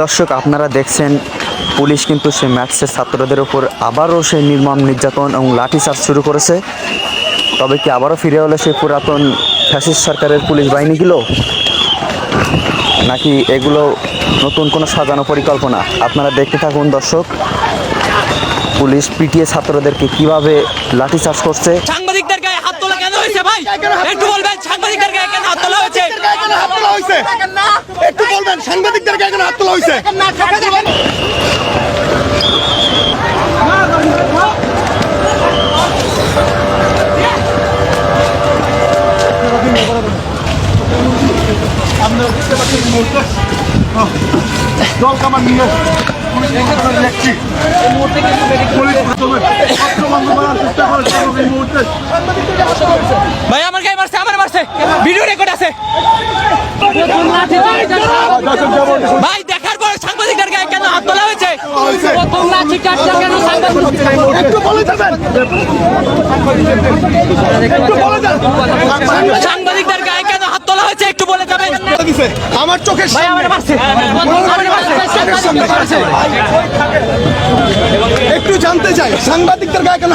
দর্শক, আপনারা দেখছেন পুলিশ কিন্তু সে ম্যাথসের ছাত্রদের উপর আবারও সেই নির্মম নির্যাতন এবং লাঠিচার্জ শুরু করেছে। তবে কি আবারও ফিরে হলো সেই পুরাতন ফ্যাসিস্ট সরকারের পুলিশ বাহিনীগুলো? নাকি এগুলো নতুন কোনো সাজানো পরিকল্পনা? আপনারা দেখতে থাকুন দর্শক, পুলিশ পিটিএ ছাত্রদেরকে কীভাবে লাঠিচার্জ করছে। সাংবাদিকদের তোলা কেন হয়েছে ভাই? একটু বলবেন সাংবাদিকদের গায়ে কেন হাত তোলা হয়েছে? হাত তোলা হয়েছে একটু বলবেন সাংবাদিকদের এখানে হাত তোলা হয়েছে? আমরা বুঝতে পারছি মুহূর্তে জল কামান নিয়ে দেখছি পুলিশ প্রশাসনের ছাত্র বন্ধ করার চেষ্টা করেছে এই মুহূর্তে ভাই আমার গায়ে মারছে আমার মারছে। ভিডিও রেকর্ড আছে। ভাই দেখার পর সাংবাদিকদের গায়ে কেন হাত তোলা হয়েছে? সাংবাদিকদের গায়ে কেন হাত তোলা হয়েছে একটু বলে যাবেন আমার চোখের ভাই আমার মারছে। একটু জানতে চাই সাংবাদিকদের গায়ে কেন